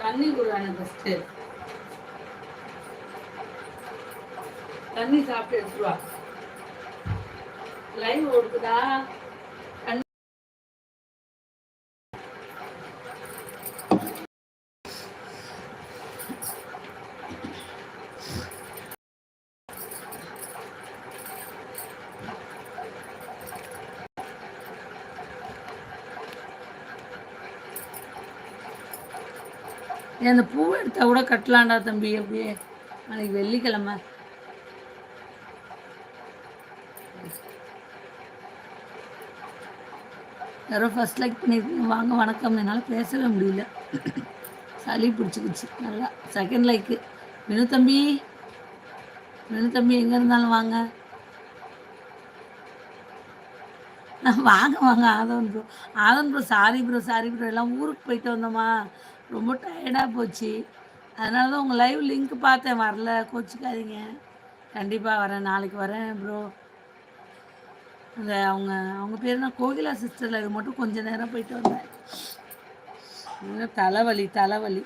தண்ணி குடுறானு ஃபஸ்ட்டு தண்ணி சாப்பிட்டு எடுத்துருவா லைவ் ஓடுக்குதா தண்ணி நீ அந்த பூ எடுத்தால் கூட கட்டலாம்டா தம்பி அப்படியே. நாளைக்கு வெள்ளிக்கிழமை. யாரோ ஃபர்ஸ்ட் லைக் பண்ணியிருக்கீங்க வாங்க வணக்கம். என்னால் பேசவே முடியல. சளி பிடிச்சிக்கிச்சு. நல்லா. செகண்ட் லைக்கு வினு தம்பி. வினு தம்பி எங்கே இருந்தாலும் வாங்க. வாங்க வாங்க. Aadhavan bro Aadhavan bro sorry bro sorry bro எல்லாம் ஊருக்கு போயிட்டு வந்தோமா? ரொம்ப டயர்டாக போச்சு. அதனால தான் உங்கள் லைவ் லிங்க் பார்த்தேன். வரல. கோச்சிக்காதீங்க. கண்டிப்பாக வரேன். நாளைக்கு வரேன் ப்ரோ அந்த அவங்க அவங்க பேர் நான் கோகிலா சிஸ்டரில் இது மட்டும் கொஞ்ச நேரம் போயிட்டு வந்தேன். தலைவலி தலைவலி.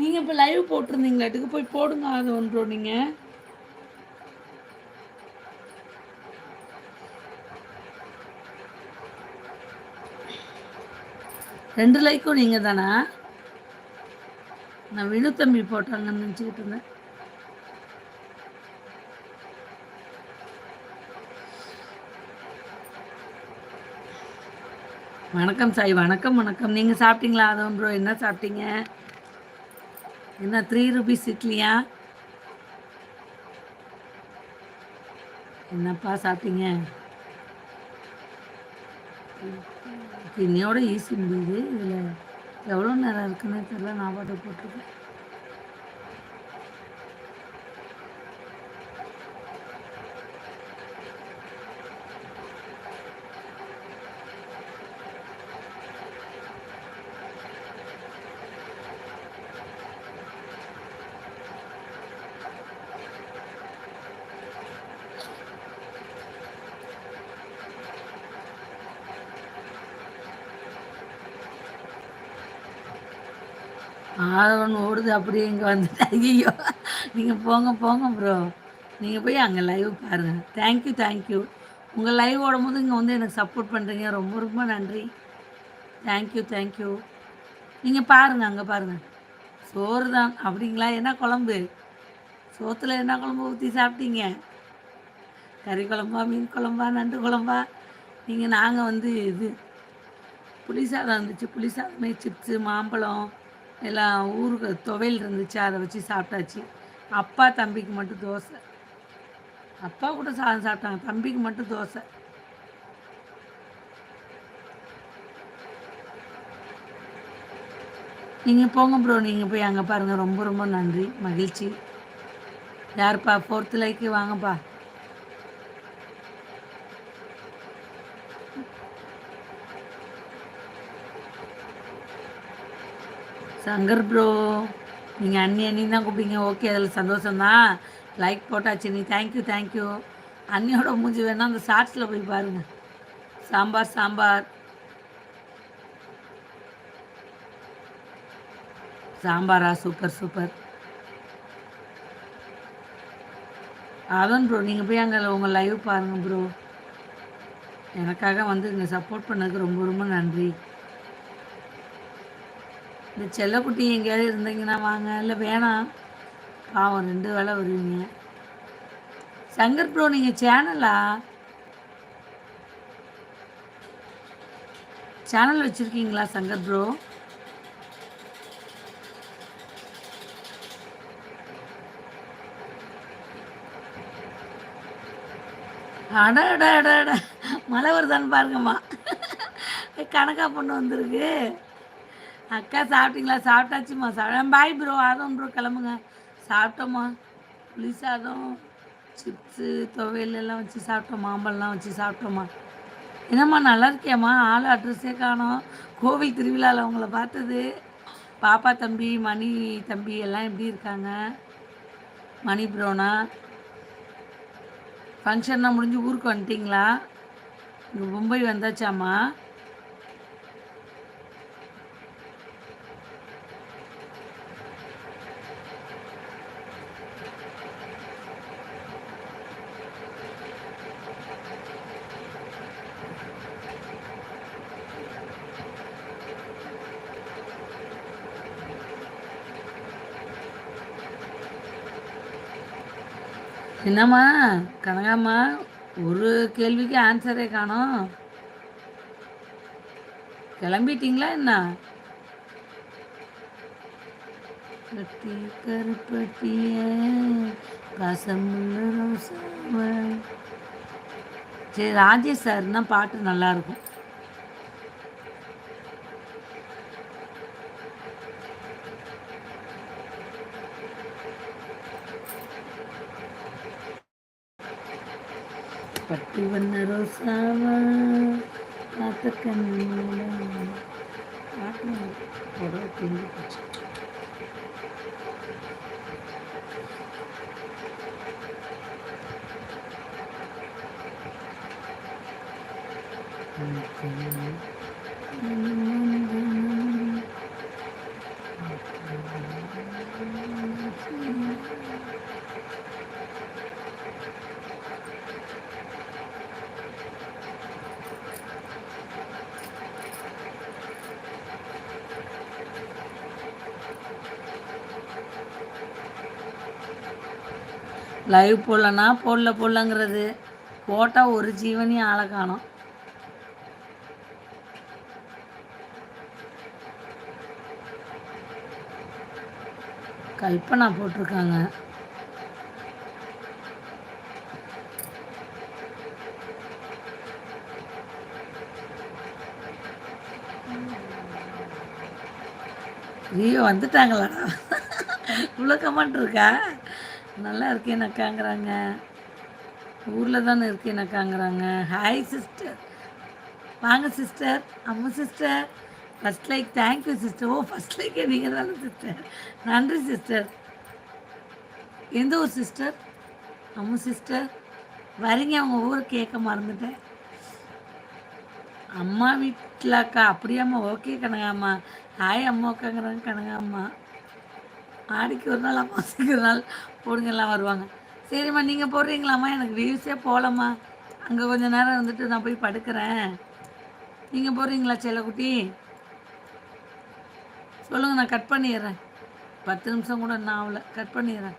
நீங்கள் இப்போ லைவ் போட்டிருந்தீங்களாட்டுக்கு போய் போடுங்க அது ஒன்றோ நீங்கள் ரெண்டு லைக்கும் நீங்கள் தானா நான் வினு தம்பி போட்டாங்கன்னு நினச்சிக்கிட்டு இருந்தேன். வணக்கம் சாய் வணக்கம் வணக்கம். நீங்கள் சாப்பிட்டீங்களா? அதவன் ப்ரோ என்ன சாப்பிட்டீங்க? என்ன த்ரீ ருபீஸ் இட்லியா? என்னப்பா சாப்பிட்டீங்க? இன்னையோட ஈஸி முடியுது. இதில் எவ்வளோ நேரம் இருக்குன்னு தெரில நான் பாட்டு போட்டிருக்கேன். ஆதவன் ஓடுது அப்படியே இங்கே வந்துட்டேன் ஐயோ நீங்கள் போங்க போங்க ப்ரோ நீங்கள் போய் அங்கே லைவ் பாருங்கள் தேங்க்யூ தேங்க்யூ உங்கள் லைவ் ஓடும்போது இங்கே வந்து எனக்கு சப்போர்ட் பண்ணுறீங்க ரொம்ப ரொம்ப நன்றி. தேங்க்யூ தேங்க்யூ நீங்கள் பாருங்கள் அங்கே பாருங்கள் சோறு தான். அப்படிங்களா? என்ன குழம்பு? சோத்தில் என்ன குழம்பு ஊற்றி சாப்பிட்டீங்க? கறி குழம்பா மீன் குழம்பா நண்டு குழம்பா? நீங்கள் நாங்கள் வந்து இது புளி சாதம் இருந்துச்சு. புளி சாதமே சிப்ஸு மாம்பழம் எல்லாம் ஊருக்கு துவையல் இருந்துச்சு அதை வச்சு சாப்பிட்டாச்சு. அப்பா தம்பிக்கு மட்டும் தோசை. அப்பா கூட சாதம் சாப்பிட்டாங்க தம்பிக்கு மட்டும் தோசை. நீங்கள் போங்க ப்ரோ நீங்கள் போய் அங்கே பாருங்கள் ரொம்ப ரொம்ப நன்றி மகிழ்ச்சி. யாருப்பா? ஃபோர்த்து லைக்கு வாங்கப்பா. சங்கர் ப்ரோ நீங்கள் அண்ணி அண்ணி தான் கூப்பிட்டீங்க. ஓகே அதில் சந்தோஷம்தான். லைக் போட்டாச்சு நீ. தேங்க்யூ தேங்க்யூ அண்ணியோட மூஞ்சி வேணால் அந்த ஷார்ட்ஸில் போய் பாருங்கள் சாம்பார் சாம்பார். சாம்பாரா? சூப்பர் சூப்பர் அதான் ப்ரோ நீங்கள் போய் அங்கே உங்கள் லைவ் பாருங்கள் ப்ரோ எனக்காக வந்து இங்கே சப்போர்ட் பண்ணதுக்கு ரொம்ப ரொம்ப நன்றி. இந்த செல்லக்குட்டி எங்கேயாவது இருந்தீங்கன்னா வாங்க. இல்லை வேணாம். பாவம் ரெண்டு வேலை வருவீங்க. சங்கர் ப்ரோ நீங்கள் சேனலா? சேனல் வச்சுருக்கீங்களா சங்கர் ப்ரோ? அட அட அட அட. மழை வருதான்னு பாருங்கம்மா. கணக்கா பொண்ணு வந்திருக்கு. அக்கா சாப்பிட்டீங்களா? சாப்பிட்டாச்சும்மா. சாப்பிட பாய் ப்ரோ ஆதம் ப்ரோ கிளம்புங்க. சாப்பிட்டோம்மா. புளி சாதம் சிப்ஸு துவையல் எல்லாம் வச்சு சாப்பிட்டோம். மாம்பழம்லாம் வச்சு சாப்பிட்டோம்மா. என்னம்மா நல்லா இருக்கியம்மா? ஆள் அட்ரஸே காணோம். கோவில் திருவிழாவில் உங்களை பார்த்தது. பாப்பா தம்பி மணி தம்பி எல்லாம் எப்படி இருக்காங்க? மணி ப்ரோனா ஃபங்க்ஷன்லாம் முடிஞ்சு ஊருக்கு வந்துட்டிங்களா? இங்கே மும்பை வந்தாச்சாம்மா? என்னம்மா கனகாம்மா ஒரு கேள்விக்கு ஆன்சரே காணோம். கிளம்பிட்டீங்களா என்ன? கட்டி கருப்பட்டிய ரசமுள்ள சரி ராஜேஷ் சார்னா பாட்டு நல்லா இருக்கும். ரோசாவா காத்த கண்ணோட பாட்டு புடவை லைவ் போடலன்னா போடல போடலங்கிறது. போட்டால் ஒரு ஜீவனையும் ஆளை காணும். கல்பனா போட்டிருக்காங்க. ஐயோ வந்துட்டாங்களா? இவ்வளோ கமெண்ட் இருக்கா? நல்லா இருக்கேனக்காங்கிறாங்க ஊரில் தானே இருக்கேனக்காங்கிறாங்க ஹாய் சிஸ்டர் வாங்க சிஸ்டர் அம்மா sister first like thank you sister O first லைக்கே நீங்கள் தானே சிஸ்டர் நன்றி சிஸ்டர் எந்த ஊர் சிஸ்டர் அம்மு சிஸ்டர் வரீங்க அவங்க ஊர் கேட்க மறந்துட்டேன். அம்மா வீட்டில் அக்கா அப்படியாம்மா ஓகே கனகாம்மா. ஹாய் அம்மா உட்காங்கிறாங்க கனகாம்மா. ஆடிக்கு ஒரு நாள் அம்மாசிக்கு ஒரு நாள் பொண்ணுங்கள்லாம் வருவாங்க. சரிம்மா நீங்கள் போடுறீங்களாம்மா? எனக்கு வியூஸே போகலம்மா. அங்கே கொஞ்சம் நேரம் வந்துட்டு நான் போய் படுக்கிறேன். நீங்கள் போடுறீங்களா செல்லக்குட்டி? சொல்லுங்கள் நான் கட் பண்ணிடுறேன். பத்து நிமிஷம் கூட நான் ஆகல. கட் பண்ணிடுறேன்.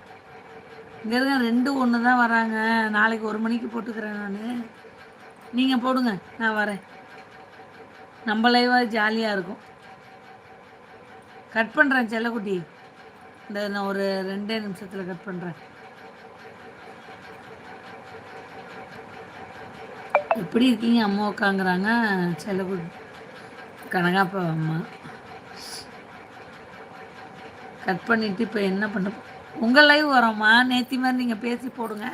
இங்கே இருக்க ரெண்டு ஒன்று தான் வராங்க. நாளைக்கு ஒரு மணிக்கு போட்டுக்கிறேன் நான். நீங்கள் போடுங்க நான் வரேன். நம்ம லைவாக ஜாலியாக இருக்கும். கட் பண்ணுறேன் செல்லக்குட்டி. இந்த நான் ஒரு ரெண்டே நிமிஷத்தில் கட் பண்ணுறேன் எப்படி இருக்கீங்க? அம்மா உட்காங்கிறாங்க. செலவு கனகாப்பா அம்மா. கட் பண்ணிவிட்டு இப்போ என்ன பண்ண உங்கள் லைவ் வரோம்மா. நேத்தி மாதிரி நீங்கள் பேசி போடுங்க.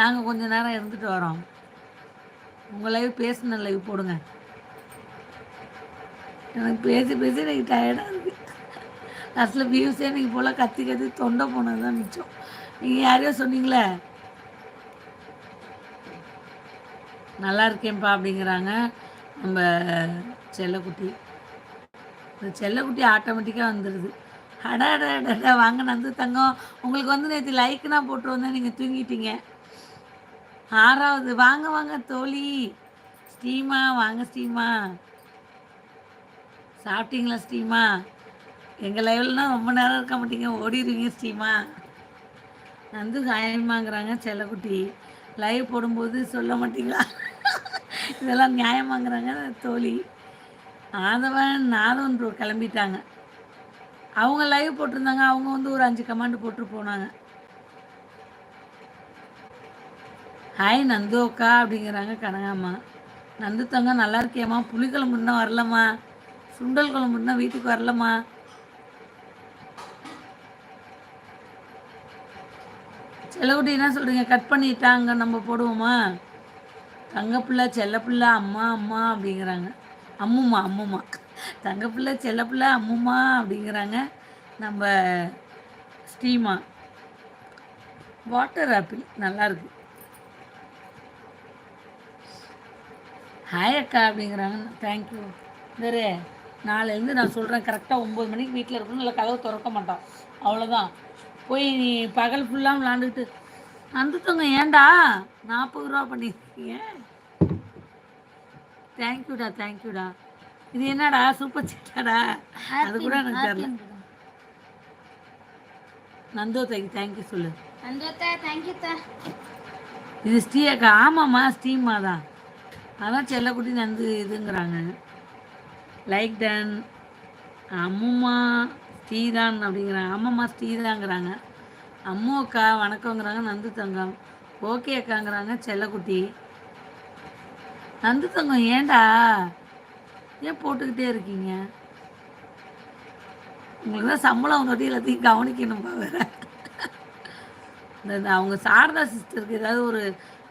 நாங்கள் கொஞ்சம் நேரம் இருந்துட்டு வரோம். உங்கள் லைவ் பேசின லைவ் போடுங்க. எனக்கு பேசி பேசி எனக்கு டயர்டாக லாஸ்ட்டில் வியூஸே நீங்கள் போல் கத்தி கத்தி தொண்டை போனது தான் மிச்சம். நீங்கள் யாரையோ சொன்னீங்களே? நல்லா இருக்கேன்ப்பா அப்படிங்கிறாங்க நம்ம செல்லக்குட்டி. இந்த செல்லக்குட்டி ஆட்டோமேட்டிக்காக வந்துடுது அடா அடா அடா வாங்க நந்து தங்கம். உங்களுக்கு வந்து நேற்று லைக்னா போட்டு வந்தேன் நீங்கள் தூங்கிட்டீங்க. ஆறாவது வாங்க வாங்க தோழி. ஸ்டீமா வாங்க ஸ்டீமா. சாப்பிட்டீங்களா ஸ்டீமா? எங்கள் லைவ்லலாம் ரொம்ப நேரம் இருக்க மாட்டீங்க. ஓடிடுவீங்க ஸ்டீமா நந்து சாயமாங்கிறாங்க செல்லக்குட்டி. லைவ் போடும்போது சொல்ல மாட்டீங்களா? இதெல்லாம் நியாயமாங்கிறாங்க தோழி. ஆதவன் நாதவன் ப்ரோ கிளம்பிட்டாங்க. அவங்க லைவ் போட்டிருந்தாங்க அவங்க வந்து ஒரு அஞ்சு கமாண்ட் போட்டு போனாங்க. ஹாய் நந்து அக்கா அப்படிங்கிறாங்க கனகாம்மா நந்து தங்க நல்லா இருக்கியம்மா புளிக்குழம்புன்னா வரலம்மா. சுண்டல் குழம்பு வீட்டுக்கு வரலம்மா. செல்லக்குட்டி என்ன சொல்கிறீங்க கட் பண்ணிட்டாங்க நம்ம போடுவோமா? தங்கப்பிள்ளை செல்லப்பிள்ளை அம்மா அம்மா அப்படிங்கிறாங்க. அம்முமா அம்முமா தங்கப்பிள்ளை செல்லப்பிள்ளை அம்முமா அப்படிங்கிறாங்க. நம்ம ஸ்டீமா வாட்டர் ஆப்பிள் நல்லாயிருக்கு ஹாய் அக்கா அப்படிங்கிறாங்க. தேங்க்யூ வேறு நாளையிலேருந்து நான் சொல்கிறேன் கரெக்டாக ஒம்பது மணிக்கு வீட்டில் இருக்கணும் இல்லை கதவை திறக்க மாட்டோம் அவ்வளோதான் போய் நீ பகல் ஃபுல்லாக விளாண்டுக்கிட்டு வந்துட்டோங்க. ஏன்டா? நாற்பது ரூபா பண்ணியிருக்கீங்க. தேங்க்யூடா தேங்க்யூடா இது என்னடா? சூப்பர் சிட்டாடா அது கூட எனக்கு தெரியல. நந்தோ தேங்க் தேங்க்யூ சொல்லு. அந்தோத்தா தேங்க்யூத்தா இது ஸ்ரீ அக்கா. ஆமாம்மா ஸ்ரீமா தான் அதான் செல்லக்குட்டி நந்து இதுங்கிறாங்க. லைக் டன் அம்முமா ஸ்ரீதான் அப்படிங்கிறாங்க. அம்மம்மா ஸ்ரீதாங்கிறாங்க அம்மு அக்கா வணக்கங்கிறாங்க நந்து தங்கம். ஓகே அக்காங்கிறாங்க செல்லக்குட்டி. நந்து தங்கம் ஏண்டா ஏன் போட்டுக்கிட்டே இருக்கீங்க? உங்களுக்கு தான் சம்பளம் தொட்டி எல்லாத்தையும் கவனிக்கணும்பா வேற. இந்த இந்த அவங்க சாரதா சிஸ்டருக்கு ஏதாவது ஒரு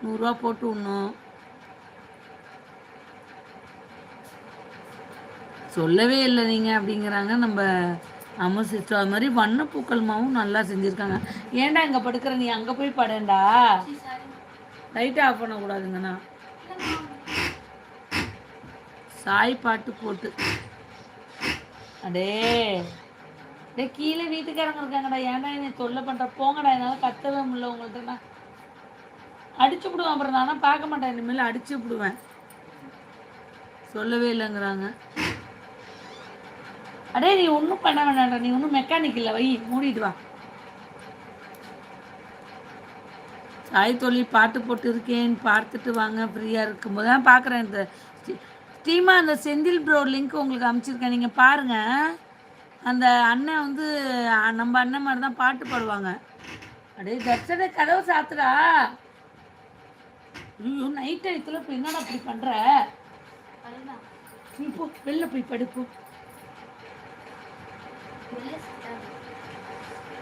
நூறுரூவா போட்டு விடணும் சொல்லவே இல்லை நீங்கள் அப்படிங்கிறாங்க. நம்ம ஆமாம் சிஸ்டர் அது மாதிரி வண்ணப்பூக்கள் மாவும் நல்லா செஞ்சுருக்காங்க. ஏன்டா இங்கே படுக்கிற? நீ அங்கே போய் படேண்டா லைட்டை ஆஃப் பண்ணக்கூடாதுங்கண்ணா சாய் பாட்டு போட்டு. அடே. டே கீழே வீட்டுக்காரங்க இருக்காங்கடா. ஏன்டா என்னை தொல்லை பண்ணுற போங்கடா என்னால் கத்தவே முடியல உங்கள்கிட்ட அடிச்சு விடுவேன் அப்புறம். நானா பார்க்க மாட்டேன். இனிமேல் அடிச்சு விடுவேன். சொல்லவே இல்லைங்கிறாங்க. அடே நீ ஒன்றும் பண்ண வேண்டாம்டா நீ ஒன்றும் மெக்கானிக் இல்லை வை மூடிட்டு வா. சாய் தொழில் பாட்டு போட்டு இருக்கேன் பார்த்துட்டு வாங்க ஃப்ரீயாக இருக்கும்போது. தான் பார்க்குறேன் இந்த ஸ்ரீமா அந்த செந்தில் ப்ரோ லிங்க் உங்களுக்கு அனுப்பிச்சிருக்கேன் நீங்கள் பாருங்கள் அந்த அண்ணன் வந்து நம்ம அண்ணன் மாதிரி தான் பாட்டு பாடுவாங்க. அடே தர்ஷன கதவு சாத்துடா. ஐயோ நைட் டயத்தில் இப்போ என்னடா அப்படி பண்ணுற நீ போ வெளில போய் படுப்போ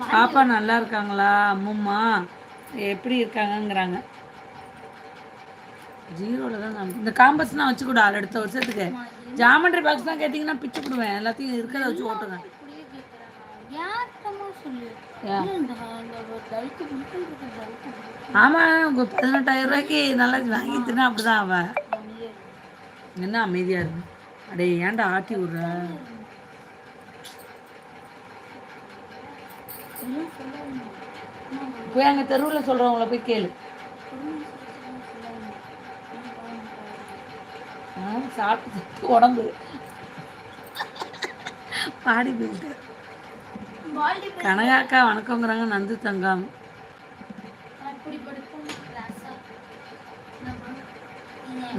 பாப்பா நல்லா இருக்காங்களா? அம்மும்மா எப்படி இருக்காங்கங்கிறாங்க. ஜீரோவில் தான் காமி- இந்த காம்பஸ்லாம் வச்சு கூட அடுத்த வருஷத்துக்கு. ஜாமெண்ட்ரி பாக்ஸ் தான் கேட்டிங்கன்னா பிச்சு விடுவேன் எல்லாத்தையும் இருக்கிறத வச்சு ஓட்டுங்க. ஆமாம் உங்கள் பதினெட்டாயிரம் ரூபாய்க்கு நல்லா வாங்கிட்டுனா அப்படிதான் அவன் என்ன அமைதியாக இருக்கு அடே ஏன்டா ஆட்டி விட்ற? போய் அங்கே தெருவில் சொல்கிறவங்கள போய் கேளு. ஆ, சாப்பிட்டு உடம்பு. பாடி போயிட்டு கனகாக்கா வணக்கங்கிறாங்க நந்து தங்கம்.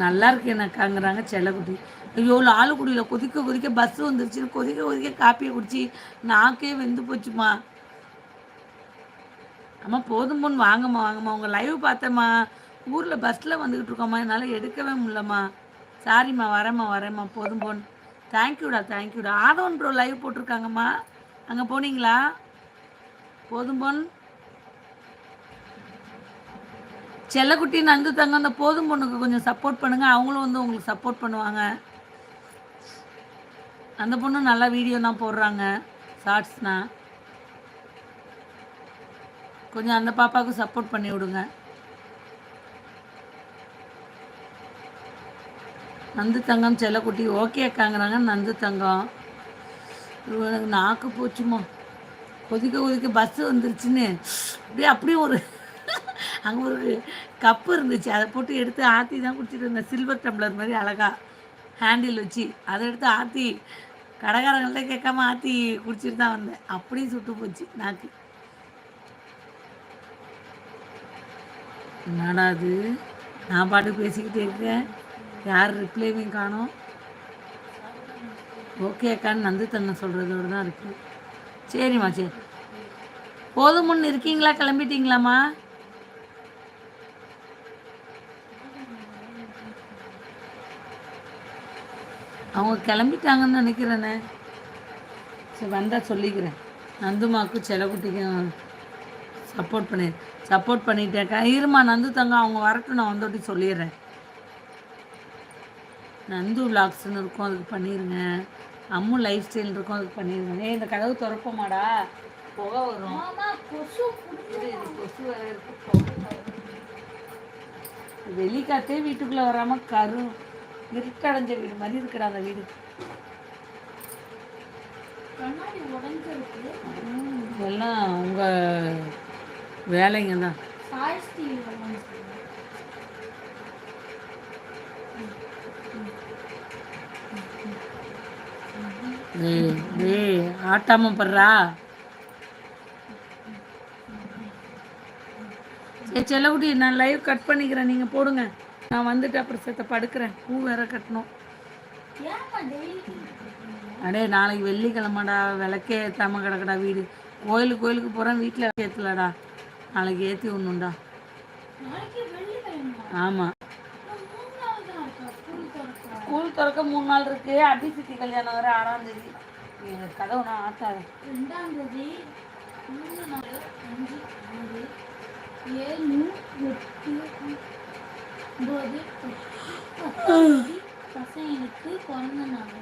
நல்லா இருக்கு எனக்காங்கிறாங்க செல்லக்குட்டி. ஐயோ லாலுக்குடியில் கொதிக்க கொதிக்க பஸ் வந்துருச்சுன்னு கொதிக்க கொதிக்க காப்பியை குடிச்சு நாக்கே வெந்து போச்சுமா. அம்மா போதும் பொண்ணு வாங்கம்மா வாங்கம்மா. உங்கள் லைவ் பார்த்தேம்மா. ஊரில் பஸ்ஸில் வந்துக்கிட்டு இருக்கோம்மா. என்னால் எடுக்கவே முடியலம்மா. சாரிம்மா வரேம்மா வரேம்மா. போதும் பொண்ணு தேங்க்யூடா தேங்க்யூடா ஆதவன் ப்ரோ லைவ் போட்டிருக்காங்கம்மா. அங்கே போனீங்களா? போதும் பொண் செல்லக்குட்டி நந்து தங்க அந்த போதும் பொண்ணுக்கு கொஞ்சம் சப்போர்ட் பண்ணுங்கள் அவங்களும் வந்து உங்களுக்கு சப்போர்ட் பண்ணுவாங்க. அந்த பொண்ணும் நல்லா வீடியோலாம் போடுறாங்க. ஷார்ட்ஸ்னால் கொஞ்சம் அந்த பாப்பாவுக்கு சப்போர்ட் பண்ணி விடுங்க. நந்து தங்கம் செல்லக்குட்டி ஓகே அக்காங்கிறாங்க நந்து தங்கம். எனக்கு நாக்கு போச்சுமா. கொதிக்க கொதிக்க பஸ்ஸு வந்துருச்சுன்னு. அப்படியே அப்படியே ஒரு அங்கே ஒரு கப்பு இருந்துச்சு. அதை போட்டு எடுத்து ஆற்றி தான் குடிச்சிட்டு இருந்தேன் சில்வர் டம்ளர் மாதிரி அழகா ஹேண்டில் வச்சு அதை எடுத்து ஆற்றி கடைக்காரங்கள்ட்ட கேட்காம ஆற்றி குடிச்சிட்டு தான் வந்தேன். அப்படியே சுட்டு போச்சு நாக்கு. என்னடா அது நான் பாட்டு பேசிக்கிட்டே இருக்கேன். யார் ரிப்ளைவையும் காணும். ஓகே அக்கான்னு நந்து தன்னை சொல்கிறதோடு தான் இருக்கு. சரிம்மா சரி. போதும் முன்னு இருக்கீங்களா? கிளம்பிட்டீங்களாம்மா? அவங்க கிளம்பிட்டாங்கன்னு நினைக்கிறேண்ணே சரி வந்தால் சொல்லிக்கிறேன். நந்துமாக்கும் செலக்குட்டிக்கும் சப்போர்ட் பண்ணி சப்போர்ட் பண்ணிட்டேக்கா இருமா நந்து தங்க அவங்க வரட்டும் நான் வந்தோட்டி சொல்லிடுறேன். நந்து விலாக்ஸ்னு இருக்கும் அதுக்கு பண்ணிடுங்க அம்மு லைஃப் ஸ்டைல் இருக்கும் அதுக்கு பண்ணிடுங்க ஏய் இந்த கதவு திறப்போமாடா? புகை வரும். கொசு வரும். வெளிக்காத்தே வீட்டுக்குள்ளே வராமல் கரு இருட்டடைஞ்ச வீடு மாதிரி இருக்குடா அந்த வீடு. எல்லாம் உங்கள் வேலைங்க தான் டேய் ஆட்டாம படுறா. சரி செல்லக்குட்டி நான் லைவ் கட் பண்ணிக்கிறேன். நீங்கள் போடுங்க. நான் வந்துட்டு அப்புறம் சேர்த்த படுக்கிறேன். பூ வேற கட்டணும். அடே நாளைக்கு வெள்ளிக்கிழமைடா. விளக்கே ஏற்றாம கிடக்குடா வீடு. கோயிலுக்கு கோயிலுக்கு போகிறேன் வீட்டில் ஏற்றலடா நாளைக்கு ஏற்றி ஒன்றுண்டா ஆமாம் ஸ்கூல் திறக்க மூணு நாள் இருக்கு அபிசித்தி கல்யாணம் வர ஆறாம் தேதி கதவு நான் ஆட்டாது ரெண்டாம் தேதி மூணு நாலு அஞ்சு ஆறு ஏழு எட்டு ஒன்பது பசங்களுக்கு பிறந்த நாள்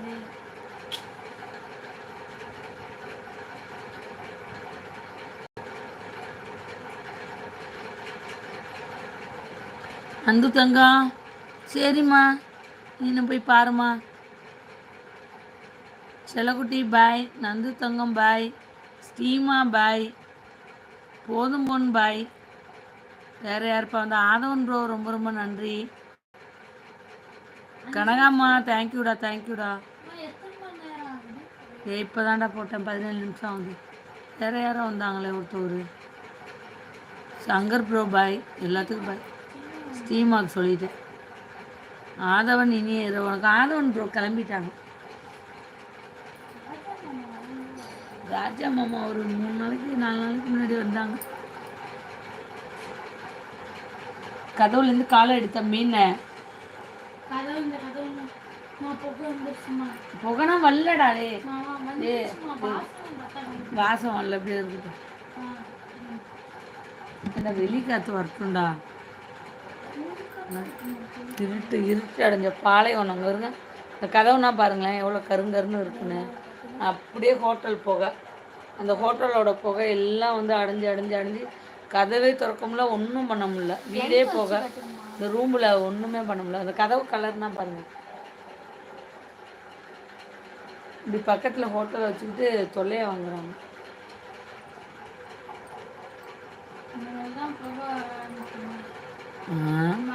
அந்து தங்கம் சரிம்மா. நீனும் போய் பாரும்மா. செல்லக்குட்டி பாய் நந்து தங்கம் பாய் ஸ்டீமா பாய் போதும் பொன் பாய் வேற யாருப்பா வந்து? ஆதவன் ப்ரோ ரொம்ப ரொம்ப நன்றி. கனகாம்மா தேங்க்யூடா தேங்க்யூடா அம்மா, ஏ இப்போதான்டா போட்டேன். பதினேழு நிமிஷம் ஆகுது. வேற யாரும் வந்தாங்களே ஒருத்தவர். சங்கர் ப்ரோ பாய் எல்லாத்துக்கும் பாய் ஸ்டீமாக்கு சொல்லிட்டேன் ஆதவன் இனி உனக்கு ஆதவன் ப்ரோ கிளம்பிட்டாங்க. ராஜா மாமா ஒரு மூணு நாளைக்கு நாலு நாளைக்கு முன்னாடி வந்தாங்க. கதவுலேருந்து காலை எடுத்த மீனை. புகனா வரலடா டே வாசம் வரல அப்படியே இருக்கட்டும் என்ன வெளி காற்று வரட்டும்டா. இருட்டு இருட்டு அடைஞ்ச பாலைவனம். அங்கே இருங்க இந்த கதவுனா பாருங்களேன் எவ்வளோ கருங்கருன்னு இருக்குன்னு. அப்படியே ஹோட்டல் புகை. அந்த ஹோட்டலோட புகை எல்லாம் வந்து அடைஞ்சு அடைஞ்சு அடைஞ்சு கதவே திறக்க முடியல ஒன்றும் பண்ண முடியல. வீடே புகை. இந்த ரூமில் ஒன்றுமே பண்ண முடியல. அந்த கதவு கலர்னா பாருங்க. இப்படி பக்கத்தில் ஹோட்டல் வச்சுக்கிட்டு தொல்லையை வாங்குறாங்க. ஆ.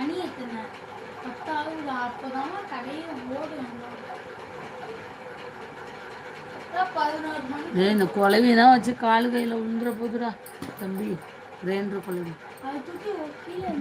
அப்போதான் கடையில ஓடு பதினோரு மணி. டேய் இந்த குழவிதான் வச்சு காலு கையில் உந்துற போதுடா தம்பி. கிரைண்டர் குழவி. அதை தூக்கி கீழே